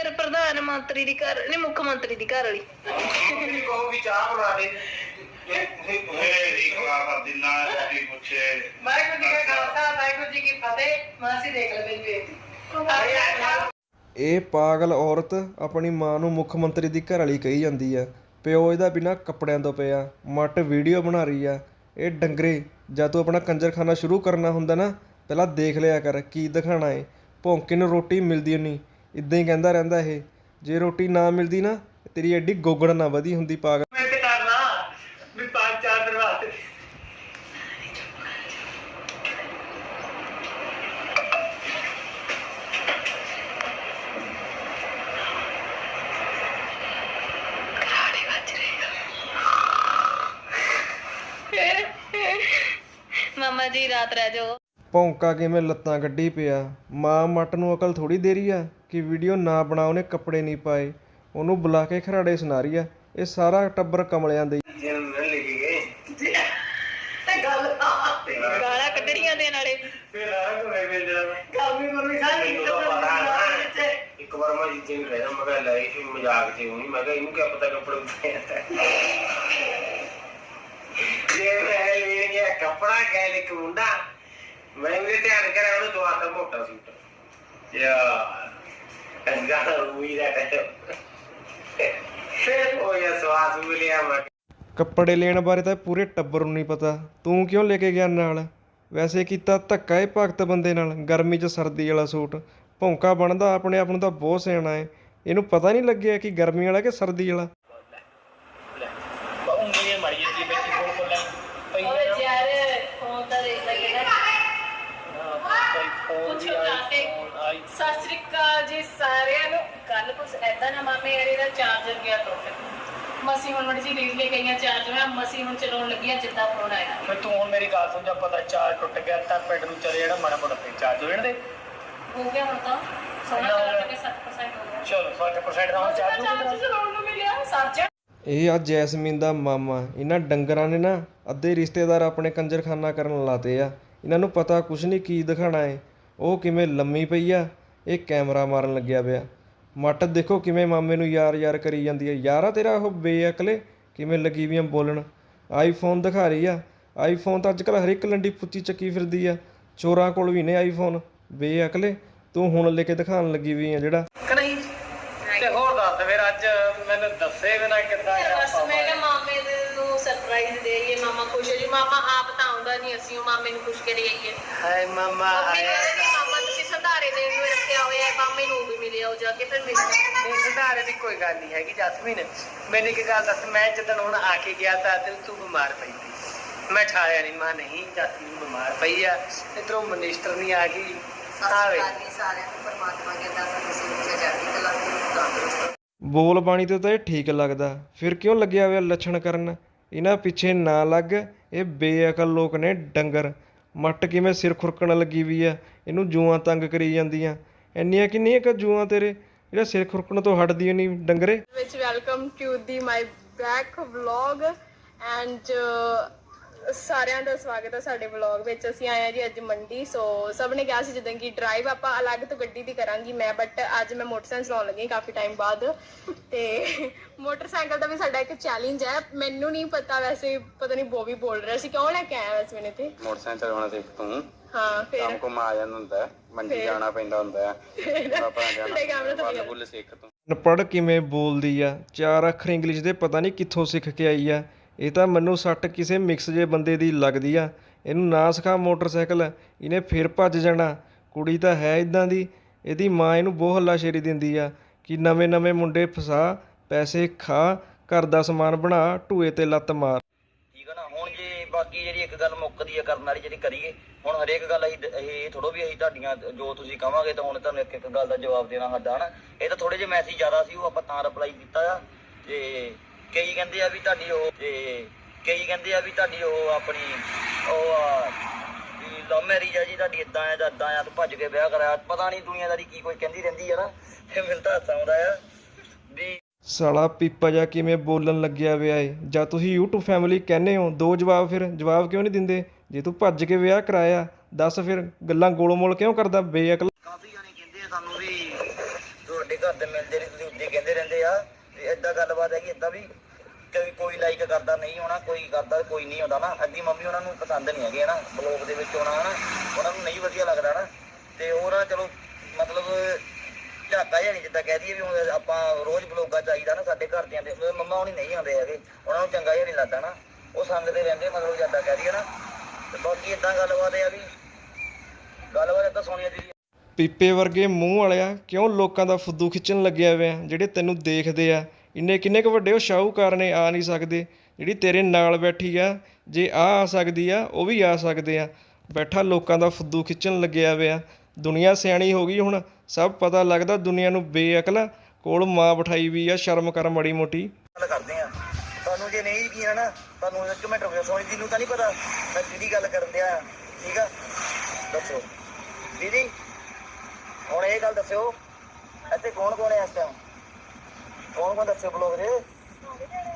ਫਿਰ ਪ੍ਰਧਾਨ ਮੰਤਰੀ ਦੀ ਘਰ ਨਹੀਂ ਮੁੱਖ ਮੰਤਰੀ ਦੀ ਘਰ ਵਾਲੀ। ਮੰਮੀ ਕਹੋ ਵੀ ਚਾਹ ਬਣਾ ਦੇ। ਇਹ ਖਵਾ ਦਿਨਾ ਰੋਟੀ ਪੁੱਛੇ ਵਾਹਿਗੁਰੂ ਜੀ ਕਾ ਖਾਲਸਾ ਵਾਹਿਗੁਰੂ ਜੀ ਕੀ ਫਤਿਹ। ਮਾਸੀ ਦੇਖ ਲੈ ਮੇਰੀ ਬੇਟੀ। ਇਹ ਪਾਗਲ ਔਰਤ ਆਪਣੀ ਮਾਂ ਨੂੰ ਮੁੱਖ ਮੰਤਰੀ ਦੀ ਘਰਵਾਲੀ ਕਹੀ ਜਾਂਦੀ ਆ। ਪਿਓ ਇਹਦਾ ਬਿਨਾ ਕੱਪੜਿਆਂ ਤੋਂ ਪਿਆ ਮੱਟ ਵੀਡੀਓ ਬਣਾ ਰਹੀ ਆ। ਇਹ ਡੰਗਰੇ ਜਦ ਤੂੰ ਆਪਣਾ ਕੰਜਰਖਾਨਾ ਸ਼ੁਰੂ ਕਰਨਾ ਹੁੰਦਾ ਨਾ ਪਹਿਲਾਂ ਦੇਖ ਲਿਆ ਕਰ ਕੀ ਦਿਖਾਣਾ ਏ। ਭੌਂਕੇ ਨੂੰ ਰੋਟੀ ਮਿਲਦੀ ਨਹੀਂ ਇਦਾਂ ਹੀ ਕਹਿੰਦਾ ਰਹਿੰਦਾ ਇਹ ਜੇ ਰੋਟੀ ਨਾ ਮਿਲਦੀ ਨਾ ਤੇਰੀ ਐਡੀ ਗੋਗੜ ਨਾ ਵਧੀ ਹੁੰਦੀ ਪਾਗਲ। ਮਿਹਨਤ ਕਰਨਾ ਵੀ ਪੰਜ ਚਾਰ ਦਿਨ ਵਾਸਤੇ। ਮਾਮਾ ਜੀ ਰਾਤ ਰਹਿ ਜਾਓ। ਭੌਂਕਾ ਕਿਵੇਂ ਲੱਤਾਂ ਕੱਢੀ ਪਿਆ। ਮਾਂ ਮੱਟ ਨੂੰ ਅਕਲ ਥੋੜੀ ਦੇ ਰਹੀ ਆ। ਕਿ ਵੀਡੀਓ ਨਾ ਬਣਾ ਉਹਨੇ ਕੱਪੜੇ ਨਹੀਂ ਪਾਏ। ਉਹਨੂੰ ਬੁਲਾ ਕੇ ਖਰਾੜੇ ਸੁਣਾ ਰਹੀ ਆ। ਇਹ ਸਾਰਾ ਟੱਬਰ ਕਮਲਿਆਂ ਦੇ ਗੱਲ ਕੱਢਣੀਆਂ ਦੇ ਨਾਲੇ। ਸਾਰੀ। ਇੱਕ ਵਾਰ ਮੈਂ ਜਿੱਤੇ ਨੂੰ ਕਹਿਣਾ ਮੈਂ ਕਿਹਾ ਲੈ ਇਹ ਮਜ਼ਾਕ ਤੇ ਹੋਣੀ। ਮੈਂ ਕਿਹਾ ਇਹਨੂੰ ਕੀ ਪਤਾ ਕੱਪੜੇ ਉੱਤੇ ਆ। ਜੇ ਮੈਂ ਲੈ ਗਿਆ ਕੱਪੜਾ ਕਹਿ ਲਿਕ ਮੁੰਡਾ ਮੈਂ ਵੀ ਧਿਆਨ ਕਰਿਆ ਉਹਨੂੰ ਦਵਾ ਤਾ ਮੋਟਾ ਸੂਟ ਯਾ ਕੱਪੜੇ ਲੈਣ ਬਾਰੇ ਤਾਂ ਪੂਰੇ ਟੱਬਰ ਨੂੰ ਨਹੀਂ ਪਤਾ। ਤੂੰ ਕਿਉਂ ਲੈ ਕੇ ਗਿਆ ਨਾਲ? ਵੈਸੇ ਕੀਤਾ ਧੱਕਾ ਏ ਭਗਤ ਬੰਦੇ ਨਾਲ, ਗਰਮੀ 'ਚ ਸਰਦੀ ਵਾਲਾ ਸੂਟ। ਭੌਂਕਾ ਬਣਦਾ ਆਪਣੇ ਆਪ ਨੂੰ ਤਾਂ ਬਹੁਤ ਸਿਆਣਾ ਏ। ਇਹਨੂੰ ਪਤਾ ਨਹੀਂ ਲੱਗਿਆ ਕਿ ਗਰਮੀ ਵਾਲਾ ਕਿ ਸਰਦੀ ਵਾਲਾ। ਐਦਾਂ ਨਾ ਮਾਮੇ ਯਾਰੇ ਦਾ ਚਾਰਜਰ ਗਿਆ ਟੁੱਟ ਮਸੀ ਹੁਣ ਮੜੀ ਜੀ ਰੀਲ ਲੈ ਗਈਆਂ ਚਾਰਜ ਮੈਂ ਮਸੀ ਹੁਣ ਚਲਾਉਣ ਲੱਗੀ ਆ ਜਿੱਦਾਂ ਫੋਨ ਆਇਆ। ਫਿਰ ਤੂੰ ਹੁਣ ਮੇਰੀ ਗੱਲ ਸਮਝਾ ਪਤਾ ਚਾਰ ਟੁੱਟ ਗਿਆ ਤਾਂ ਪਿੰਡ ਨੂੰ ਚਲੇ ਜਿਹੜਾ ਮਾੜਾ ਮੋਟਾ ਫੇਰ ਚਾਰਜ ਹੋ ਜਾਣ ਦੇ। ਹੋ ਗਿਆ ਹੁਣ ਤਾਂ। ਸੋਨਾ ਕਲਰ ਕੇ 7% ਹੋ ਗਿਆ ਚਲੋ 60% ਦਾ ਹੁਣ ਚਾਰਜ ਹੋ ਚਾਰਜ ਗਿਆ ਚਲਾਉਣ ਨੂੰ ਮਿਲਿਆ ਸਰਜਾ ਇਹ ਆ ਜੈਸਮੀਨ ਦਾ ਮਾਮਾ। ਇਹਨਾਂ ਡੰਗਰਾਂ ਨੇ ਨਾ ਅੱਧੇ ਰਿਸ਼ਤੇਦਾਰ ਆਪਣੇ ਕੰਜਰਖਾਨਾ ਕਰਨ ਲਾਤੇ ਆ। ਇਹਨਾਂ ਨੂੰ ਪਤਾ ਕੁਛ ਨਹੀਂ ਕੀ ਦਿਖਾਣਾ ਏ। ਉਹ ਕਿਵੇਂ ਲੰਮੀ ਪਈ ਆ ਇਹ ਕੈਮਰਾ ਮਾਰਨ ਲੱਗਿਆ ਪਿਆ। ਮੱਟ ਦੇਖੋ ਕਿਵੇਂ ਮਾਮੇ ਨੂੰ ਯਾਰ ਯਾਰ ਕਰੀ ਜਾਂਦੀ ਆ ਯਾਰਾ ਤੇਰਾ ਉਹ ਬੇਅਕਲੇ ਕਿਵੇਂ ਲੱਗੀ ਵੀਆਂ ਬੋਲਣ। ਆਈਫੋਨ ਦਿਖਾ ਰਹੀ ਆ। ਆਈਫੋਨ ਤਾਂ ਅੱਜਕੱਲ ਹਰ ਇੱਕ ਲੰਡੀ ਪੁੱਚੀ ਚੱਕੀ ਫਿਰਦੀ ਆ। ਚੋਰਾਂ ਕੋਲ ਵੀ ਨੇ ਆਈਫੋਨ ਬੇਅਕਲੇ ਤੂੰ ਹੁਣ ਲੈ ਕੇ ਦਿਖਾਉਣ ਲੱਗੀ ਵੀ ਆ ਜਿਹੜਾ। ਨਹੀਂ ਤੇ ਹੋਰ ਦੱਸ ਫਿਰ ਅੱਜ ਮੈਨੂੰ ਦੱਸੇ ਬਿਨਾ ਕਿੱਦਾਂ ਬਸ ਮੈਂ ਕਿਹਾ ਮਾਮੇ ਦੇ ਨੂੰ ਸਰਪ੍ਰਾਈਜ਼ ਦੇਈਏ ਮਾਮਾ ਖੁਸ਼ ਹੋ ਜੀ ਮਾਮਾ ਆਪ ਤਾਂ ਆਉਂਦਾ ਨਹੀਂ ਅਸੀਂ ਉਹ ਮਾਮੇ ਨੂੰ ਖੁਸ਼ ਕਰੀਏ। ਹਾਏ ਮਮਾ ਮੰਮੀ ਕਹਿੰਦੇ ਨੇ ਰੱਖਿਆ ਹੋਇਆ ਹੈ ਮਾਮੇ ਨੂੰ ਵੀ ਮਿਲਿਆ ਉਹ ਜਾ ਕੇ ਫਿਰ ਮਿਲਣਾ ਨਹੀਂ ਸੁਧਾਰੇ ਦੀ ਕੋਈ ਗੱਲ ਨਹੀਂ ਹੈਗੀ ਜਸਮੀਨ। ਮੈਨੂੰ ਇੱਕ ਗੱਲ ਦੱਸ ਮੈਂ ਜਦੋਂ ਹੁਣ ਆ ਕੇ ਗਿਆ ਤਾਂ ਤੇ ਤੂੰ ਬਿਮਾਰ ਪਈ ਸੀ। ਮੈਂ ਠਾਇਆ ਨਹੀਂ ਮਾਂ ਨਹੀਂ ਜਸਮੀਨ ਬਿਮਾਰ ਪਈ ਆ। ਇਧਰੋਂ ਮਨਿਸਟਰ ਨਹੀਂ ਆ ਗਈ। ਆਵੇ। ਸਾਰਿਆਂ ਨੂੰ ਪਰਮਾਤਮਾ ਕਹਿੰਦਾ ਸਾਨੂੰ ਬੋਲ ਬਾਣੀ ਤੋਂ ਤਾਂ ਇਹ ਠੀਕ ਲੱਗਦਾ। ਫਿਰ ਕਿਉਂ ਲੱਗਿਆ ਹੋਇਆ ਲੱਛਣ ਕਰਨ? ਇਹਨਾਂ ਪਿੱਛੇ ਨਾ ਲੱਗ ਇਹ ਬੇਅਕਲ ਲੋਕ ਨੇ ਡੰਗਰ। ਮੱਟ ਕਿਵੇਂ ਸਿਰ ਖੁਰਕਣ ਲੱਗੀ ਵੀ ਆ, ਇਹਨੂੰ ਜੂਆਂ ਤੰਗ ਕਰੀ ਜਾਂਦੀਆਂ। ਇੰਨੀਆਂ ਕਿੰਨੀਆਂ ਕ ਜੂਆਂ ਤੇਰੇ, ਜਿਹੜਾ ਸਿਰ ਖੁਰਕਣ ਤੋਂ ਹਟਦੀ ਨਹੀਂ ਡੰਗਰੇ? ਵਿੱਚ welcome to the my back vlog and ਸਾਰਿਆਂ ਦਾ ਸਵਾਗਤ ਹੈ ਸਾਡੇ ਵਲੌਗ ਵਿੱਚ। ਅਸੀਂ ਆਏ ਆ ਜੀ ਅੱਜ ਮੰਡੀ ਸੋ ਸਭ ਨੇ ਕਿਹਾ ਸੀ ਜਦੋਂ ਕਿ ਡਰਾਈਵ ਆਪਾਂ ਅਲੱਗ ਤੋਂ ਗੱਡੀ ਦੀ ਕਰਾਂਗੀ ਮੈਂ ਬਟ ਅੱਜ ਮੈਂ ਮੋਟਰਸਾਈਕਲ ਚਲਾਉਣ ਲੱਗੀ ਕਾਫੀ ਟਾਈਮ ਬਾਅਦ। ਤੇ ਮੋਟਰਸਾਈਕਲ ਦਾ ਵੀ ਸਾਡਾ ਇੱਕ ਚੈਲੰਜ ਹੈ। ਮੈਨੂੰ ਨਹੀਂ ਪਤਾ ਵੈਸੇ ਪਤਾ ਨਹੀਂ ਬੋਬੀ ਬੋਲ ਰਿਹਾ ਸੀ। ਕਿਉਂ ਲੈ ਕੇ ਆਇਆ ਵੈਸੇ ਮੈਨੇ ਤੇ ਮੋਟਰਸਾਈਕਲ ਚਲਾਉਣਾ ਸਿੱਖ ਤੂੰ। ਹਾਂ ਕੰਮ ਫਿਰ ਕੁਮ ਆ ਜਾਂਦਾ ਹੁੰਦਾ। ਹੈ, ਮੰਡੀ ਜਾਣਾ ਪੈਂਦਾ ਹੁੰਦਾ। ਹੈ ਆਪਾਂ ਤੇ ਕੈਮਰਾ ਜਾਣਾ ਤੋਂ ਬੱਲ ਬੁੱਲ ਸਿੱਖ ਤੂੰ। ਅਨਪੜ੍ਹ ਕਿਵੇਂ ਬੋਲਦੀ ਆ? ਚਾਰ ਅੱਖਰ ਇੰਗਲਿਸ਼ ਦੇ ਪਤਾ ਨਹੀਂ ਕਿੱਥੋਂ ਸਿੱਖ ਕੇ ਆਈ ਆ। ਇਹ ਤਾਂ ਮੈਨੂੰ ਸੱਟ ਕਿਸੇ ਮਿਕਸ ਜੇ ਬੰਦੇ ਦੀ ਲੱਗਦੀ ਆ। ਇਹਨੂੰ ਨਾ ਸਿਖਾ ਮੋਟਰਸਾਈਕਲ, ਇਹਨੇ ਫਿਰ ਭੱਜ ਜਾਣਾ। ਕੁੜੀ ਤਾਂ ਹੈ ਇਦਾਂ ਦੀ, ਇਹਦੀ ਮਾਂ ਇਹਨੂੰ ਬਹੁਤ ਹੱਲਾਸ਼ੇਰੀ ਦਿੰਦੀ ਆ ਕਿ ਨਵੇਂ ਨਵੇਂ ਮੁੰਡੇ ਫਸਾ, ਪੈਸੇ ਖਾ, ਘਰ ਦਾ ਸਮਾਨ ਬਣਾ ਢੂਏ ਤੇ ਲੱਤ ਮਾਰ। ਠੀਕ ਹੈ ਨਾ, ਹੁਣ ਜੇ ਬਾਕੀ ਜਿਹੜੀ ਇੱਕ ਗੱਲ ਮੁੱਕਦੀ ਹੈ ਕਰਨ ਵਾਲੀ ਜਿਹੜੀ ਕਰੀਏ, ਹੁਣ ਹਰੇਕ ਗੱਲ ਅਸੀਂ ਦ- ਇਹ ਥੋੜੋ ਵੀ ਅਸੀਂ ਤੁਹਾਡੀਆਂ ਜੋ ਤੁਸੀਂ ਕਹਾਂਗੇ ਤਾਂ ਹੁਣ ਤੁਹਾਨੂੰ ਇੱਕ ਇੱਕ ਗੱਲ ਦਾ ਜਵਾਬ ਦੇਣਾ ਸਾਡਾ, ਹਨਾ। ਇਹ ਤਾਂ ਥੋੜੇ ਜਿਹੇ ਮੈਸੇਜ ਜ਼ਿਆਦਾ ਸੀ, ਉਹ ਆਪਾਂ ਤਾਂ ਰਿਪਲਾਈ ਕੀਤਾ ਆ, ਤੇ ਕਈ ਕਹਿੰਦੇ ਆ ਵੀ ਤੁਹਾਡੀ ਉਹ ਤੇ ਕਈ ਕਹਿੰਦੇ ਆ ਵੀ ਤੁਹਾਡੀ ਉਹ ਆਪਣੀ ਉਹ ਆ ਵੀ ਲਵ ਮੈਰਿਜ ਆ ਜੀ ਤੁਹਾਡੀ ਇਦਾਂ ਆ ਜਾਂ ਇਦਾਂ ਆ ਤੂੰ ਭੱਜ ਕੇ ਵਿਆਹ ਕਰਾਇਆ। ਪਤਾ ਨਹੀਂ ਦੁਨੀਆਦਾਰੀ ਕੀ ਕੋਈ ਕਹਿੰਦੀ ਰਹਿੰਦੀ ਆ ਨਾ ਤੇ ਮੈਨੂੰ ਤਾਂ ਹਾਸਾ ਆਉਂਦਾ ਆ ਵੀ ਸਾਲਾ ਪੀਪਾ ਜਾ ਕਿਵੇਂ ਬੋਲਣ ਲੱਗਿਆ ਵਿਆ ਏ? ਜਾਂ ਤੁਸੀਂ YouTube ਫੈਮਿਲੀ ਕਹਿੰਦੇ ਹੋ? ਦੋ ਜਵਾਬ ਫਿਰ ਜਵਾਬ ਕਿਉਂ ਨਹੀਂ ਦਿੰਦੇ? ਜੇ ਤੂੰ ਭੱਜ ਕੇ ਵਿਆਹ ਕਰਾਇਆ ਦੱਸ ਫਿਰ ਗੱਲਾਂ ਗੋਲੋਮੋਲ ਕਿਉਂ ਕਰਦਾ ਬੇਅਕਲ? ਕਾਫੀ ਜਾਣੇ ਕਹਿੰਦੇ ਆ ਸਾਨੂੰ ਵੀ ਤੁਹਾਡੇ ਘਰ ਦੇ ਮਿਲਦੇ ਨਹੀਂ ਤੁਸੀਂ ਉੱਦੇ ਕਹਿੰਦੇ ਰਹਿੰਦੇ ਆ ਤੇ ਏਦਾਂ ਗੱਲਬਾਤ ਹੈਗੀ, ਏਦਾਂ ਵੀ ਕੋਈ ਕੋਈ ਲਾਈਕ ਕਰਦਾ ਨਹੀਂ ਹੋਣਾ, ਕੋਈ ਕਰਦਾ ਕੋਈ ਨਹੀਂ ਹੁੰਦਾ ਨਾ। ਅੱਧੀ ਮੰਮੀ ਉਹਨਾਂ ਨੂੰ ਪਸੰਦ ਨਹੀਂ ਹੈਗੇ ਨਾ ਬਲੌਗ ਦੇ ਵਿੱਚ ਆਉਣਾ ਹਨਾ, ਉਹਨਾਂ ਨੂੰ ਨਹੀਂ ਵਧੀਆ ਲੱਗਦਾ ਨਾ ਤੇ ਉਹ ਚਲੋ, ਮਤਲਬ ਝਾਕਾ ਜਿਹਾ ਨਹੀਂ ਜਿੱਦਾਂ ਕਹਿ ਦਈਏ ਵੀ ਹੁਣ ਆਪਾਂ ਰੋਜ਼ ਬਲੌਗਾਂ ਚਾਹੀਦਾ ਨਾ ਸਾਡੇ ਘਰਦਿਆਂ ਦੇ ਮੰਮਾ ਹੁਣੀ ਨਹੀਂ ਆਉਂਦੇ ਹੈਗੇ, ਉਹਨਾਂ ਨੂੰ ਚੰਗਾ ਜਿਹਾ ਨਹੀਂ ਲੱਗਦਾ ਨਾ। ਉਹ ਸੰਗਦੇ ਰਹਿੰਦੇ, ਮਤਲਬ ਜਿੱਦਾਂ ਕਹਿ ਦਈਏ ਨਾ। ਤੇ ਬਾਕੀ ਇਦਾਂ ਗੱਲਬਾਤ ਆ ਵੀ, ਗੱਲਬਾਤ ਏਦਾਂ ਸੋਨੀਆ ਜੀ ਪੀਪੇ ਵਰਗੇ ਮੂੰਹ ਵਾਲਿਆ ਕਿਉਂ ਲੋਕਾਂ ਦਾ ਫੁੱਦੂ ਖਿੱਚਣ ਲੱਗਿਆ ਹੋਇਆ ਜਿਹੜੇ ਤੈਨੂੰ ਦੇਖਦੇ ਆ? ਇੰਨੇ ਕਿੰਨੇ ਕੁ ਵੱਡੇ ਉਹ ਸ਼ਾਹੂਕਾਰ ਨੇ, ਆ ਨਹੀਂ ਸਕਦੇ। ਜਿਹੜੀ ਤੇਰੇ ਨਾਲ ਬੈਠੀ ਆ, ਜੇ ਆ ਆ ਸਕਦੀ ਆ, ਉਹ ਵੀ ਆ ਸਕਦੇ ਆ। ਬੈਠਾ ਲੋਕਾਂ ਦਾ ਫੁੱਦੂ ਖਿੱਚਣ ਲੱਗਿਆ ਹੋਇਆ ਦੁਨੀਆ ਸਿਆਣੀ ਹੋ ਗਈ ਹੁਣ, ਸਭ ਪਤਾ ਲੱਗਦਾ ਦੁਨੀਆ ਨੂੰ ਬੇਅਕਲ, ਕੋਲ ਮਾਂ ਬਿਠਾਈ ਵੀ ਆ, ਸ਼ਰਮ ਕਰ ਮੜੀ ਮੋਟੀ। ਗੱਲ ਕਰਦੇ ਆ। ਤੁਹਾਨੂੰ ਜੇ ਨਹੀਂ ਯਕੀਨ ਆ ਤੁਹਾਨੂੰ ਇੱਕ ਮਿੰਟ ਰੁਕਿਓ ਸੋਨੀ ਜੀ ਨੂੰ ਤਾਂ ਨਹੀਂ ਪਤਾ ਮੈਂ ਕਿਹੜੀ ਗੱਲ ਕਰਨ ਦਿਆ ਠੀਕ ਆ? ਦੱਸੋ। ਦੀਦੀ ਹੁਣ ਇਹ ਗੱਲ ਦੱਸਿਓ ਇੱਥੇ ਕੌਣ ਕੌਣ ਹੈ ਇਸ ਟਾਈਮ ਕੌਣ ਕੌਣ ਦੱਸਿਓ ਬਲੋਗ ਦੇ?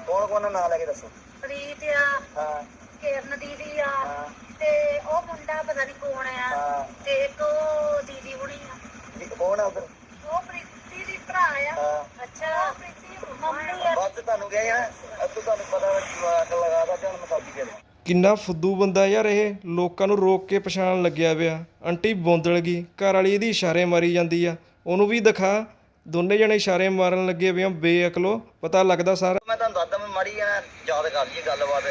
ਕੌਣ ਕੌਣ ਦਾ ਨਾਂ ਲੈ ਕੇ ਦੱਸੋ? ਪ੍ਰੀਤ ਆ ਹਾਂ। ਕਿਰਨ ਦੀਦੀ ਆ ਹਾਂ। ਤੇ ਉਹ ਮੁੰਡਾ ਪਤਾ ਨਹੀਂ ਕੌਣ ਆ ਹਾਂ। ਤੇ ਇੱਕ ਉਹ ਦੀਦੀ ਹੁਣੀ ਆ। ਕੌਣ ਆ ਉਧਰ? ਉਹ ਪ੍ਰੀਤੀ ਦੀ ਭਰਾ ਆ। ਹਾਂ। ਅੱਛਾ ਪ੍ਰੀਤੀ ਮੰਮੀ ਆ। ਬਸ ਤੁਹਾਨੂੰ ਗਏ ਆ ਅੱਤੋਂ ਤੁਹਾਨੂੰ ਪਤਾ ਵਾ ਜਵਾਕ ਲਗਾਦਾ ਤੇ ਹੁਣ ਮੈਂ ਸਬਜ਼ੀ ਦੇ ਕਿੰਨਾ ਫੁੱਦੂ ਬੰਦਾ ਯਾਰ ਇਹ। ਲੋਕਾਂ ਨੂੰ ਰੋਕ ਕੇ ਪਛਾਣ ਲੱਗਿਆ ਪਿਆ। ਆਂਟੀ ਬੋਂਦਲ ਗਈ। ਘਰ ਵਾਲੀ ਇਹਦੀ ਇਸ਼ਾਰੇ ਮਾਰੀ ਜਾਂਦੀ ਆ। ਉਹਨੂੰ ਵੀ ਦਿਖਾ। ਦੋਨੇ ਜਣੇ ਇਸ਼ਾਰੇ ਮਾਰਨ ਲੱਗੇ ਪਏ ਆ। ਬੇਅਕਲੋ। ਪਤਾ ਲੱਗਦਾ ਸਾਰਾ। ਮੈਂ ਤੁਹਾਨੂੰ ਦੱਸਦਾ, ਮੈਂ ਮਾੜੀ ਆ ਯਾਦ ਕਰ ਲਈਏ ਗੱਲਬਾਤ।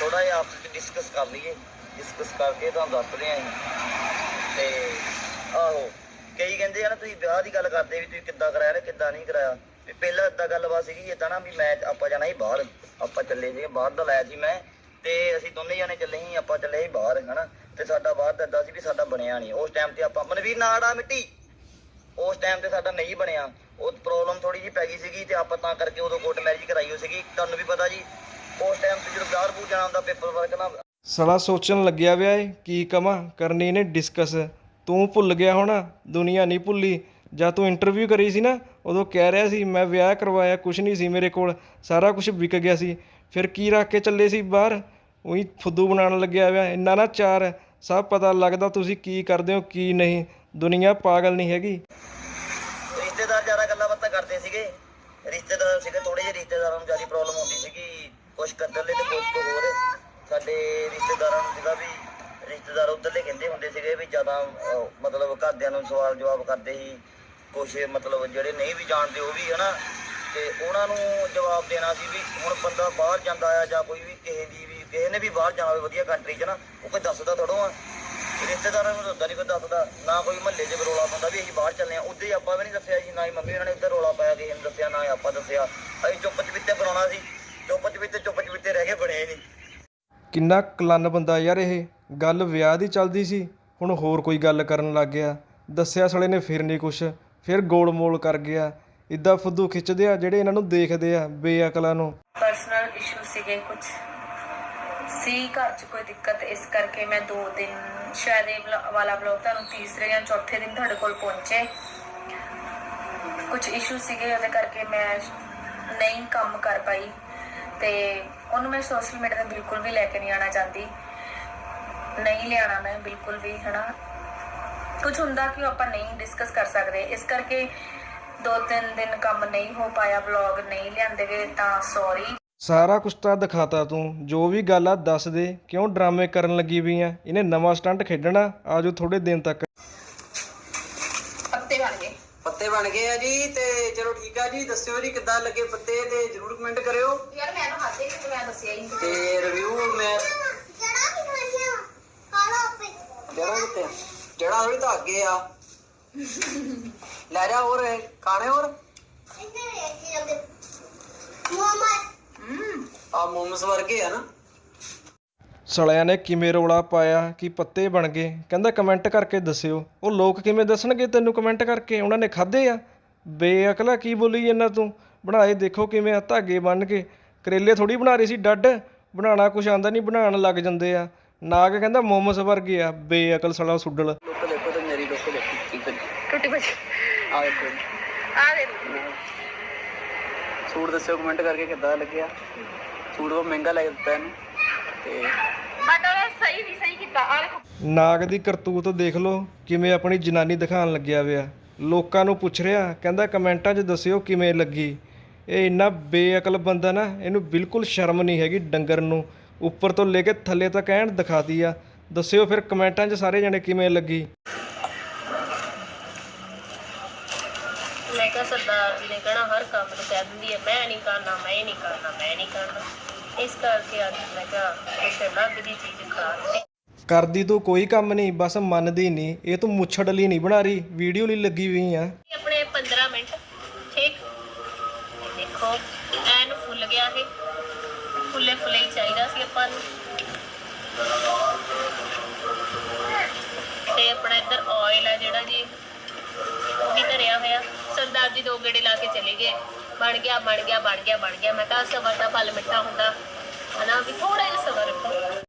ਥੋੜਾ ਜਿਹਾ ਆਪਸ ਵਿੱਚ ਡਿਸਕਸ ਕਰ ਲਈਏ। ਡਿਸਕਸ ਕਰਕੇ ਤੁਹਾਨੂੰ ਦੱਸਦੇ ਆਂ ਤੇ ਆਹੋ, ਕਈ ਕਹਿੰਦੇ ਆ ਨਾ, ਤੁਸੀਂ ਵਿਆਹ ਦੀ ਗੱਲ ਕਰਦੇ ਵੀ ਤੁਸੀਂ ਕਿੱਦਾਂ ਕਰਾਇਆ ਤੇ ਕਿੱਦਾਂ ਨਹੀਂ ਕਰਾਇਆ। ਵੀ ਪਹਿਲਾਂ ਏਦਾਂ ਗੱਲਬਾਤ ਸੀਗੀ, ਏਦਾਂ ਨਾ ਵੀ ਮੈਂ ਆਪਾਂ ਜਾਣਾ ਸੀ ਬਾਹਰ। ਆਪਾਂ ਚੱਲੇ ਸੀ ਬਾਹਰ। ਦਾ ਲਾਇਆ ਸੀ ਮੈਂ ਤੇ ਅਸੀਂ ਦੋਨੇ ਜਾਣੇ ਚੱਲੇ ਸੀ, ਆਪਾਂ ਚੱਲੇ ਸੀ ਬਾਹਰ, ਹਨਾ? ਤੇ ਸਾਡਾ ਬਾਹਰ ਦਾ ਏਦਾਂ ਸੀ ਵੀ ਸਾਡਾ ਬਣਿਆ ਨਹੀਂ। ਉਸ ਟਾਈਮ ਤੇ ਆਪਾਂ, ਮਨਵੀਰ ਨਾੜਾ ਮਿੱਟੀ? ਉਸ ਟਾਈਮ ਤੇ ਸਾਡਾ ਨਹੀਂ ਬਣਿਆ। ਉਹ ਪ੍ਰੋਬਲਮ ਥੋੜੀ ਜਿਹੀ ਪੈ ਗਈ ਸੀਗੀ ਤੇ ਆਪਾਂ ਤਾਂ ਕਰਕੇ ਉਦੋਂ ਕੋਰਟ ਮੈਰਿਜ ਕਰਾਈ ਹੋ ਸੀਗੀ। ਤੁਹਾਨੂੰ ਵੀ ਪਤਾ ਜੀ, ਉਸ ਟਾਈਮ ਤੇ ਜਦੋਂ ਬਾਹਰ ਬੂ ਜਾਣਾ ਹੁੰਦਾ ਪੇਪਰ ਵਰਕ ਨਾ ਸਲਾ ਸੋਚਣ ਲੱਗਿਆ ਵਿਆ ਏ, ਕੀ ਕਵਾਂ? ਕਰਨੀ ਇਹਨੇ ਡਿਸਕਸ ਤੂੰ ਭੁੱਲ ਗਿਆ ਹੋਣਾ, ਦੁਨੀਆ ਨਹੀਂ ਭੁੱਲੀ। ਜਦ ਤੂੰ ਇੰਟਰਵਿਊ ਕਰੀ ਸੀ ਨਾ, ਉਦੋਂ ਕਹਿ ਰਿਹਾ ਸੀ, ਮੈਂ ਵਿਆਹ ਕਰਵਾਇਆ ਕੁਝ ਨਹੀਂ ਸੀ ਮੇਰੇ ਕੋਲ। ਸਾਰਾ ਕੁਝ ਵਿਕ ਗਿਆ ਸੀ। ਫਿਰ ਕੀ ਰੱਖ ਕੇ ਚੱਲੇ ਸੀ ਬਾਹਰ? ਉਹੀ ਫੁੱਦੂ ਬਣਾਉਣ ਲੱਗਿਆ ਵਾ ਇੰਨਾ ਨਾ ਚਾਰ, ਸਭ ਪਤਾ ਲੱਗਦਾ ਤੁਸੀਂ ਕੀ ਕਰਦੇ ਹੋ, ਕੀ ਨਹੀਂ। ਦੁਨੀਆ ਪਾਗਲ ਨਹੀਂ ਹੈਗੀ। ਰਿਸ਼ਤੇਦਾਰ ਜ਼ਿਆਦਾ ਗੱਲਾਂ ਬਾਤਾਂ ਕਰਦੇ ਸੀਗੇ। ਰਿਸ਼ਤੇਦਾਰ ਸੀਗੇ ਥੋੜੇ ਜਿਹੇ ਰਿਸ਼ਤੇਦਾਰਾਂ ਨੂੰ ਜ਼ਿਆਦਾ ਪ੍ਰੋਬਲਮ ਹੁੰਦੀ ਸੀਗੀ। ਕੁਛ ਕੱਢਲੇ ਤੇ ਕੁਛ ਹੋਰ। ਸਾਡੇ ਰਿਸ਼ਤੇਦਾਰਾਂ ਨੂੰ ਸੀਗਾ ਵੀ, ਰਿਸ਼ਤੇਦਾਰ ਉਧਰਲੇ ਕਹਿੰਦੇ ਹੁੰਦੇ ਸੀਗੇ ਵੀ ਜ਼ਿਆਦਾ ਮਤਲਬ ਘਰਦਿਆਂ ਨੂੰ ਸਵਾਲ ਜਵਾਬ ਕਰਦੇ ਸੀ। ਕੁਛ ਮਤਲਬ ਜਿਹੜੇ ਨਹੀਂ ਵੀ ਜਾਣਦੇ, ਉਹ ਵੀ ਹਨਾ। ਤੇ ਉਹਨਾਂ ਨੂੰ ਜਵਾਬ ਦੇਣਾ ਸੀ ਵੀ ਹੁਣ ਬੰਦਾ ਬਾਹਰ ਜਾਂਦਾ ਆ ਜਾਂ ਕੋਈ ਵੀ ਕਿਸੇ ਦੀ ਕਿਸੇ ਨੇ ਵੀ ਬਾਹਰ ਜਾਣਾ ਹੋਵੇ ਵਧੀਆ ਕੰਟਰੀ 'ਚ ਨਾ ਉਹ ਕੋਈ ਦੱਸਦਾ ਥੋੜੋ ਆ ਰਿਸ਼ਤੇਦਾਰਾਂ ਨੂੰ ਉਦਾਂ ਨਹੀਂ ਕੋਈ ਦੱਸਦਾ ਨਾ ਕੋਈ ਮਹੱਲੇ 'ਚ ਰੋਲਾ ਪਾਉਂਦਾ ਵੀ ਅਸੀਂ ਬਾਹਰ ਚੱਲੇ ਆ ਉੱਦੇ ਹੀ ਆਪਾਂ ਵੀ ਨਹੀਂ ਦੱਸਿਆ ਜੀ ਨਾ ਹੀ ਮੰਮੀ ਉਹਨਾਂ ਨੇ ਉੱਧਰ ਰੋਲਾ ਪਾਇਆ ਕਿਸੇ ਨੂੰ ਦੱਸਿਆ ਨਾ ਆਪਾਂ ਦੱਸਿਆ। ਅਸੀਂ ਚੁੱਪ ਚਪੀਤੇ ਬਣਾਉਣਾ ਸੀ। ਚੁੱਪ ਚਪੀਤੇ ਚੁੱਪ ਚਪੀਤੇ ਰਹਿ ਕੇ ਬਣੇ ਨਹੀਂ। ਕਿੰਨਾ ਕਲਨ ਬੰਦਾ ਯਾਰ ਇਹ। ਗੱਲ ਵਿਆਹ ਦੀ ਚੱਲਦੀ ਸੀ ਹੁਣ ਹੋਰ ਕੋਈ ਗੱਲ ਕਰਨ ਲੱਗ ਗਿਆ। ਦੱਸਿਆ ਸਲੇ ਨੇ ਫਿਰ ਨਹੀਂ ਕੁਛ ਫਿਰ ਗੋਲ-ਮੋਲ ਕਰ ਗਿਆ। ਇਦਾਂ ਫੁੱਦੂ ਖਿੱਚਦੇ ਆ ਜਿਹੜੇ ਇਹਨਾਂ ਨੂੰ ਦੇਖਦੇ ਆ ਬੇਅਕਲਾਂ ਨੂੰ। ਪਰਸਨਲ ਇਸ਼ੂ ਸੀਗੇ ਕੁਝ ਸੀ ਘਰ 'ਚ ਕੋਈ ਦਿੱਕਤ ਇਸ ਕਰਕੇ ਮੈਂ ਦੋ ਦਿਨ ਸ਼ਾਇਦ ਇਹ ਵਲੌ- ਵਾਲਾ ਬਲੌਗ ਤੁਹਾਨੂੰ ਤੀਸਰੇ ਜਾਂ ਚੌਥੇ ਦਿਨ ਤੁਹਾਡੇ ਕੋਲ ਪਹੁੰਚੇ। ਕੁਝ ਇਸ਼ੂ ਸੀਗੇ ਉਹਦੇ ਕਰਕੇ ਮੈਂ ਨਹੀਂ ਕੰਮ ਕਰ ਪਾਈ ਤੇ ਉਹਨੂੰ ਮੈਂ ਸੋਸ਼ਲ ਮੀਡੀਆ ਤੇ ਬਿਲਕੁਲ ਵੀ ਲੈ ਕੇ ਨਹੀਂ ਆਣਾ ਚਾਹੁੰਦੀ। ਨਹੀਂ ਲਿਆਣਾ ਮੈਂ ਬਿਲਕੁਲ ਵੀ, ਹਨਾ। ਕੁਝ ਹੁੰਦਾ ਕਿ ਉਹ ਆਪਾਂ ਨਹੀਂ ਡਿਸਕਸ ਕਰ ਸਕਦੇ। ਇਸ ਕਰਕੇ ਦੋ ਤਿੰਨ ਦਿਨ ਕੰਮ ਨਹੀਂ ਹੋ ਪਾਇਆ ਵਲੌਗ ਨਹੀਂ ਲਿਆਂਦੇ ਗਏ ਤਾਂ ਸੌਰੀ ਸਾਰਾ ਕੁਛ ਤਾਂ ਦਿਖਾਤਾ ਤੂੰ। ਜੋ ਵੀ ਗੱਲ ਆ ਦੱਸ ਦੇ। ਕਿਉਂ ਡਰਾਮੇ ਕਰਨ ਲੱਗੀ ਵੀ ਆ? ਇਹਨੇ ਨਵਾਂ ਸਟੰਟ ਖੇਡਣਾ। ਆਜੋ ਥੋੜੇ ਦਿਨ ਤੱਕ। ਪੱਤੇ ਬਣ ਗਏ। ਪੱਤੇ ਬਣ ਗਏ ਆ ਜੀ ਤੇ ਚਲੋ ਠੀਕ ਆ ਜੀ। ਦੱਸਿਓ ਜੀ ਕਿੱਦਾਂ ਲੱਗੇ ਪੱਤੇ ਤੇ ਜਰੂਰ ਕਮੈਂਟ ਕਰਿਓ। ਯਾਰ ਮੈਂ ਤਾਂ ਖਾਦੇ ਨਹੀਂ ਮੈਂ ਦੱਸਿਆ ਹੀ ਤੇ ਰਿਵਿਊ ਮੈਂ ਜੜਾ ਕਿੱਥੇ ਜੜਾ ਥੋੜੀ ਤਾਂ ਅੱਗੇ ਆ। ਲੈ ਜਾ ਹੋਰ ਖਾਣੇ ਹੋਰ? ਆ ਮੋਮਸ ਵਰਗੇ ਆ ਨਾ। ਸਲਿਆਂ ਨੇ ਕਿਵੇਂ ਰੌਲਾ ਪਾਇਆ ਕਿ ਪੱਤੇ ਬਣ ਗਏ? ਕਹਿੰਦਾ ਕਮੈਂਟ ਕਰਕੇ ਦੱਸਿਓ। ਉਹ ਲੋਕ ਕਿਵੇਂ ਦੱਸਣਗੇ ਤੈਨੂੰ ਕਮੈਂਟ ਕਰਕੇ? ਉਹਨਾਂ ਨੇ ਖਾਦੇ ਆ? ਬੇਅਕਲਾ ਕੀ ਬੋਲੀ ਇਹਨਾਂ ਤੂੰ? ਬਣਾਏ ਦੇਖੋ ਕਿਵੇਂ ਆ ਧਾਗੇ ਬੰਨ ਕੇ। ਕਰੇਲੇ ਥੋੜੀ ਬਣਾ ਰਹੀ ਸੀ ਡੱਡ। ਬਣਾਉਣਾ ਕੁਛ ਆਂਦਾ ਨਹੀਂ ਬਣਾਉਣ ਲੱਗ ਜਾਂਦੇ ਆ। ਨਾਗ ਕਹਿੰਦਾ ਮੋਮਸ ਵਰਗੇ ਆ ਬੇਅਕਲ ਸੜਾ ਸੁੱਡਲ। ਲੁੱਕ ਦੇਖੋ ਤੇ ਮੇਰੀ ਲੁੱਕ ਦੇਖੋ ਇੱਧਰ ਟੁੱਟੀ ਭੱਜੀ। ਆ ਦੇਖੋ ਆ ਦੇ ਸੂਟ ਦੱਸਿਓ ਕਮੈਂਟ ਕਰਕੇ ਕਿੱਦਾਂ ਲੱਗਿਆ? ਸੂਟ ਬਹੁਤ ਮਹਿੰਗਾ ਲੱਗ ਦਿੱਤਾ ਇਹਨੂੰ ਤੇ ਬਟ ਉਹ ਸਹੀ ਵੀ ਸਹੀ ਕੀਤਾ ਆ ਦੇਖੋ। ਨਾਗ ਦੀ ਕਰਤੂਤ ਦੇਖ ਲਓ ਕਿਵੇਂ ਆਪਣੀ ਜਨਾਨੀ ਦਿਖਾਉਣ ਲੱਗਿਆ ਵਿਆ ਲੋਕਾਂ ਨੂੰ ਪੁੱਛ ਰਿਹਾ ਕਹਿੰਦਾ ਕਮੈਂਟਾਂ 'ਚ ਦੱਸਿਓ ਕਿਵੇਂ ਲੱਗੀ। ਇਹ ਇੰਨਾ ਬੇਅਕਲ ਬੰਦਾ ਨਾ ਇਹਨੂੰ ਬਿਲਕੁਲ ਸ਼ਰਮ ਨਹੀਂ ਹੈਗੀ ਡੰਗਰ ਨੂੰ। ਉੱਪਰ ਤੋਂ ਲੈ ਕੇ ਥੱਲੇ ਤੱਕ ਐਨ ਦਿਖਾਤੀ ਆ। ਦੱਸਿਓ ਫਿਰ ਕਮੈਂਟਾਂ 'ਚ ਸਾਰੇ ਜਣੇ ਕਿਵੇਂ ਲੱਗੀ ਮੈਂ ਕਿਹਾ ਸਰਦਾਰ ਜੀ ਨੇ ਕਹਿਣਾ ਹਰ ਕੰਮ ਨੂੰ ਕਹਿ ਦਿੰਦੀ ਹੈ ਮੈਂ ਨਹੀਂ ਕਰਨਾ ਮੈਂ ਨਹੀਂ ਕਰਨਾ ਮੈਂ ਨਹੀਂ ਕਰਨਾ। ਇਸ ਕਰਕੇ ਅੱਜ ਮੈਂ ਕਿਹਾ ਕਿਸੇ ਲੱਗ ਦੀ ਚੀਜ਼ ਖਾ ਕਰਦੀ ਤੂੰ ਕੋਈ ਕੰਮ ਨਹੀਂ ਬਸ ਮੰਨਦੀ ਨਹੀਂ। ਇਹ ਤੂੰ ਮੁੱਛੜ ਲਈ ਨਹੀਂ ਬਣਾ ਰਹੀ ਵੀਡੀਓ ਲਈ ਲੱਗੀ ਹੋਈ ਆ। ਆਪਣੇ 15 ਮਿੰਟ ਠੀਕ? ਦੇਖੋ ਐਨ ਫੁੱਲ ਗਿਆ ਇਹ। ਫੁੱਲੇ ਫੁੱਲੇ ਹੀ ਚਾਹੀਦਾ ਸੀ ਆਪਾਂ ਨੂੰ। ਤੇ ਆਪਣਾ ਇੱਧਰ ਆਇਲ ਹੈ ਜਿਹੜਾ ਜੀ ਉਹ ਵੀ ਧਰਿਆ ਹੋਇਆ। ਸਰਦਾਰ ਜੀ ਦੋ ਗੇੜੇ ਲਾ ਕੇ ਚਲੇ ਗਏ। ਬਣ ਗਿਆ ਬਣ ਗਿਆ ਬਣ ਗਿਆ ਬਣ ਗਿਆ। ਮੈਂ ਕਿਹਾ ਸਬਰ ਦਾ ਫਲ ਮਿੱਠਾ ਹੁੰਦਾ। ਹਨਾ, ਵੀ ਥੋੜਾ ਜਿਹਾ ਸਬਰ ਰੱਖੋ।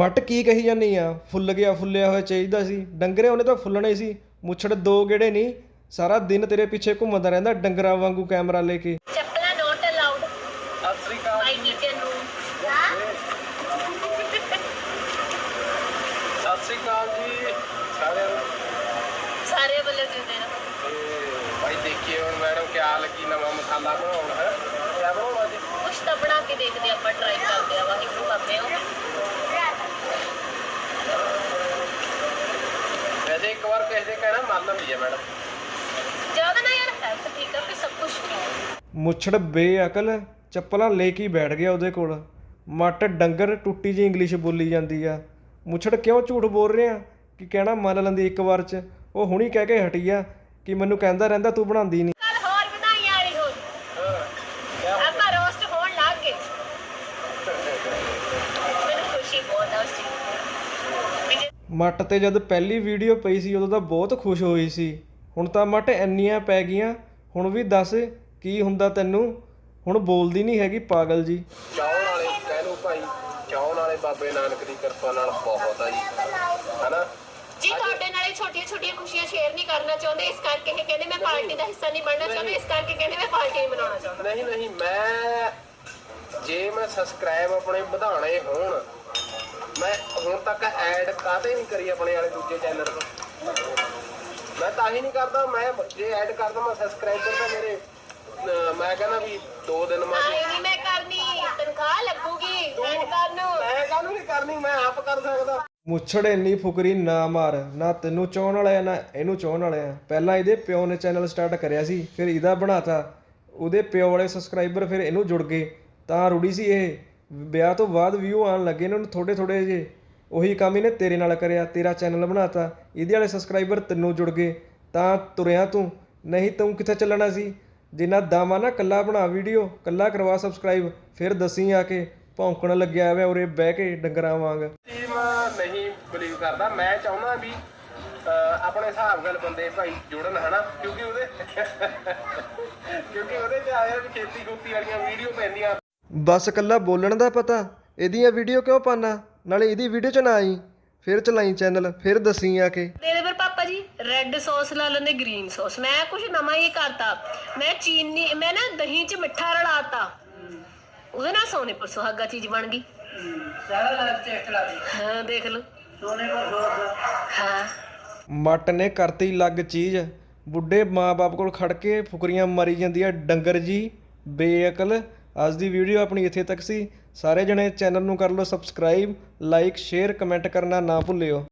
ਮੱਟ ਕੀ ਕਹੀ ਜਾਨੀ ਆ? ਫੁੱਲ ਗਿਆ, ਫੁੱਲਿਆ ਹੋਇਆ ਚਾਹੀਦਾ ਸੀ। ਡੰਗਰੇ ਉਹਨੇ ਤਾਂ ਫੁੱਲਣਾ ਹੀ ਸੀ। ਮੁੱਛੜ ਦੋ ਗੇੜੇ ਨਹੀਂ। ਸਾਰਾ ਦਿਨ ਤੇਰੇ ਪਿੱਛੇ ਘੁੰਮਦਾ ਰਹਿੰਦਾ ਡੰਗਰਾਂ ਵਾਂਗੂ ਕੈਮਰਾ ਲੈ ਕੇ ਚੱਪਲਾਂ not allowed Sat Sri Akal my teacher ਨੂੰ ਸਤਿ ਸ੍ਰੀ ਅਕਾਲ ਜੀ ਸਾਰਿਆਂ ਨੂੰ ਸਾਰੇ ਵੱਲੋਂ ਜਿੰਦੇ ਰਹੋ ਤੇ ਭਾਈ ਦੇਖੀਏ ਹੁਣ ਮੈਡਮ ਕਿਆ ਲੱਗੀ ਨਵਾਂ ਮਸਾਲਾ ਬਣਾਉਣ ਹੈ ਕਿਆ ਬਣਾਉਣਾ ਜੀ ਕੁਛ ਤਾਂ ਬਣਾ ਕੇ ਦੇਖਦੇ ਆਪਾਂ ਟਰਾਈ ਕਰਦੇ ਆ ਵਾਹਿਗੁਰੂ ਬਾਬੇ ਹੋ ਵੈਸੇ ਇੱਕ ਵਾਰ ਕਿਸੇ ਦੇ ਕਹਿਣਾ ਮੰਨ ਲੈਂਦੀ ਹੈ ਮੈਡਮ। ਜ਼ਿਆਦਾ ਨਾ ਯਾਰ ਹੈਲਥ ਠੀਕ ਆ ਫਿਰ ਸਭ ਕੁਝ ਮੁੱਛੜ ਬੇਅਕਲ ਚੱਪਲਾਂ ਲੈ ਕੇ ਹੀ ਬੈਠ ਗਿਆ ਉਹਦੇ ਕੋਲ। ਮੱਟ ਡੰਗਰ ਟੁੱਟੀ ਜੀ ਇੰਗਲਿਸ਼ ਬੋਲੀ ਜਾਂਦੀ ਆ। ਮੁੱਛੜ ਕਿਉਂ ਝੂਠ ਬੋਲ ਰਿਹਾ? ਕਿ ਕਹਿਣਾ ਮੰਨ ਲੈਂਦੀ ਇੱਕ ਵਾਰ ਚ। ਉਹ ਹੁਣੀ ਕਹਿ ਕੇ ਹਟੀ ਆ ਕਿ ਮੈਨੂੰ ਕਹਿੰਦਾ ਰਹਿੰਦਾ ਤੂੰ ਬਣਾਉਂਦੀ ਨਹੀਂ ਕੱਲ ਹੋਰ ਵਧਾਈਆਂ ਵਾਲੀ ਹੋ ਆਪਾਂ ਰੋਸਟ ਹੋਣ ਲੱਗ ਗਏ ਮੈਨੂੰ ਖੁਸ਼ੀ ਬਹੁਤ ਆ ਉਸ ਚੀਜ਼ ਦੀ ਵੀ ਜੇ ਮੱਟ ਤੇ ਜਦ ਪਹਿਲੀ ਵੀਡੀਓ ਪਈ ਸੀ ਉਦੋਂ ਤਾਂ ਬਹੁਤ ਖੁਸ਼ ਹੋਈ ਸੀ। ਹੁਣ ਤਾਂ ਮੱਟ ਇੰਨੀਆਂ ਪੈ ਗਈਆਂ ਹੁਣ ਵੀ ਦੱਸ ਕੀ ਹੁੰਦਾ ਤੈਨੂੰ? ਹੁਣ ਬੋਲਦੀ ਨਹੀਂ ਹੈਗੀ ਪਾਗਲ ਜੀ। ਚਾਹਣ ਵਾਲੇ ਕਹਿ ਲਓ ਭਾਈ ਚਾਹਣ ਵਾਲੇ ਬਾਬੇ ਨਾਨਕ ਦੀ ਕਿਰਪਾ ਨਾਲ ਬਹੁਤ ਆ ਜੀ। ਹਨਾ? ਜੀ ਤੁਹਾਡੇ ਨਾਲ ਛੋਟੀਆਂ ਛੋਟੀਆਂ ਖੁਸ਼ੀਆਂ ਸ਼ੇਅਰ ਨਹੀਂ ਕਰਨਾ ਚਾਹੁੰਦੇ ਇਸ ਕਰਕੇ ਇਹ ਕਹਿੰਦੇ ਮੈਂ ਪਾਰਟੀ ਦਾ ਹਿੱਸਾ ਨਹੀਂ ਬਣਨਾ ਚਾਹੁੰਦੇ ਇਸ ਕਰਕੇ ਕਹਿੰਦੇ ਮੈਂ ਪਾਰਟੀ ਨਹੀਂ ਬਣਾਉਣਾ ਚਾਹੁੰਦਾ। ਨਹੀਂ ਨਹੀਂ ਮੈਂ ਜੇ ਮੈਂ ਸਬਸਕ੍ਰਾਈਬ ਆਪਣੇ ਵਧਾਣੇ ਹੋਣ ਮੈਂ ਹੁਣ ਤੱਕ ਐਡ ਕਾਹਤੇ ਨਹੀਂ ਕਰੀ ਆਪਣੇ ਵਾਲੇ ਦੂਜੇ ਚੈਨਲ ਤੋਂ? ਮੈਂ ਤਾਂ ਹੀ ਨਹੀਂ ਕਰਦਾ ਮੈਂ ਜੇ ਐਡ ਕਰਦਾ ਮੈਂ ਸਬਸਕ੍ਰਾਈਬਰ ਤਾਂ ਮੇਰੇ ਮੈਂ ਕਹਿੰਦਾ ਵੀ 2 ਦਿਨ ਮੈਂ ਆਏ ਨਹੀਂ ਮੈਂ ਕਰਨੀ ਤਨਖਾਹ ਲੱਗੂਗੀ ਐਡ ਕਰਨ ਨੂੰ। ਮੈਂ ਕਾਹਨੂੰ ਨਹੀਂ ਕਰਨੀ ਮੈਂ ਆਪ ਕਰ ਸਕਦਾ। ਮੁੱਛੜ ਇੰਨੀ ਫੁਕਰੀ ਨਾ ਮਾਰ ਨਾ ਤੈਨੂੰ ਚਾਹਣ ਵਾਲਾ ਆ ਨਾ ਇਹਨੂੰ ਚਾਹਣ ਵਾਲਾ ਆ ਪਹਿਲਾਂ ਇਹਦੇ ਪਿਓ ਨੇ ਚੈਨਲ ਸਟਾਰਟ ਕਰਿਆ ਸੀ ਫਿਰ ਇਹਦਾ ਬਣਾਤਾ। ਉਹਦੇ ਪਿਓ ਵਾਲੇ ਸਬਸਕ੍ਰਾਈਬਰ ਫਿਰ ਇਹਨੂੰ ਜੁੜ ਗਏ। ਤਾਂ ਰੁੜੀ ਸੀ ਇਹ। ਵਿਆਹ ਤੋਂ ਬਾਅਦ ਵਿਊ ਆਉਣ ਲੱਗੇ ਇਹਨਾਂ ਨੂੰ ਥੋੜੇ ਥੋੜੇ ਜੇ ਉਹੀ ਕੰਮ ਇਹਨੇ ਤੇਰੇ ਨਾਲ ਕਰਿਆ, ਤੇਰਾ ਚੈਨਲ ਬਣਾਤਾ। ਇਹਦੇ ਵਾਲੇ ਸਬਸਕ੍ਰਾਈਬਰ ਤੈਨੂੰ ਜੁੜ ਗਏ, ਤਾਂ ਤੁਰਿਆ ਤੂੰ। ਨਹੀਂ ਤੂੰ ਕਿੱਥੇ ਚੱਲਣਾ ਸੀ? ਜਿੰਨਾ ਦਮ ਨਾ ਕੱਲਾ ਬਣਾ ਵੀਡੀਓ ਕੱਲਾ ਕਰਵਾ ਸਬਸਕ੍ਰਾਈਬ ਫਿਰ ਦਸੀ ਆ ਕੇ, ਭੌਂਕਣ ਲੱਗਿਆ ਹੋਇਆ ਉਰੇ ਬਹਿ ਕੇ ਡੰਗਰਾਂ ਵਾਂਗ। ਟੀਮ ਨਹੀਂ ਬਲੀਵ ਕਰਦਾ। ਮੈਂ ਚਾਹੁੰਦਾ ਵੀ ਆਪਣੇ ਹਿਸਾਬ ਨਾਲ ਬੰਦੇ ਭਾਈ ਜੁੜਨ, ਹਨਾ? ਕਿਉਂਕਿ ਉਹਦੇ ਕਿਉਂਕਿ ਉਹਦੇ ਚ ਆਇਆ ਵੀ ਖੇਤੀ ਖੂਤੀ ਵਾਲੀਆਂ ਵੀਡੀਓ ਪੈਂਦੀਆਂ। ਬਸ ਕੱਲਾ ਬੋਲਣ ਦਾ ਪਤਾ? ਇਹਦੀਆਂ ਵੀਡੀਓ ਕਿਉਂ ਪਾਣਾ ਨਾਲੇ ਇਹਦੀ ਵੀਡੀਓ ਚ ਨਾ ਆਈ। ਫਿਰ ਚਲਾਈ ਚੈਨਲ ਫਿਰ ਦਸੀ ਆ ਕੇ। ਦੇ ਫਿਰ ਪਾਪਾ ਜੀ ਰੈੱਡ ਸੌਸ ਲਾ ਲੈਂਦੇ ਗ੍ਰੀਨ ਸੌਸ ਮੈਂ ਕੁਝ ਨਵਾਂ ਹੀ ਕਰਤਾ। ਮੈਂ ਚੀਨੀ ਮੈਂ ਨਾ ਦਹੀਂ 'ਚ ਮਿੱਠਾ ਰਲਾਤਾ। ਉਹਦੇ ਨਾਲ ਸੋਨੇ ਪਰ ਸੁਹਾਗਾ ਚੀਜ਼ ਬਣ ਗਈ। ਸਾਰਾ ਲਾਈਫ ਟੈਸਟ ਲਾ ਦੇ। ਹਾਂ ਦੇਖ ਲਓ। ਸੋਨੇ ਪਰ ਸੋਦਾ ਹਾਂ। ਮੱਟ ਨੇ ਕਰਤੀ ਲੱਗ ਚੀਜ਼। ਬੁੱਢੇ ਮਾਂ-ਬਾਪ ਕੋਲ ਖੜ ਕੇ ਫੁਕਰੀਆਂ ਮਾਰੀ ਜਾਂਦੀ ਆ। ਡੰਗਰ ਜੀ ਬੇਅਕਲ। ਅੱਜ ਦੀ ਵੀਡੀਓ ਆਪਣੀ ਇੱਥੇ ਤੱਕ ਸੀ। ਸਾਰੇ ਜਣੇ ਚੈਨਲ ਨੂੰ ਕਰ ਲਓ ਸਬਸਕ੍ਰਾਈਬ, ਲਾਈਕ, ਸ਼ੇਅਰ, ਕਮੈਂਟ ਕਰਨਾ ਨਾ ਭੁੱਲਿਓ।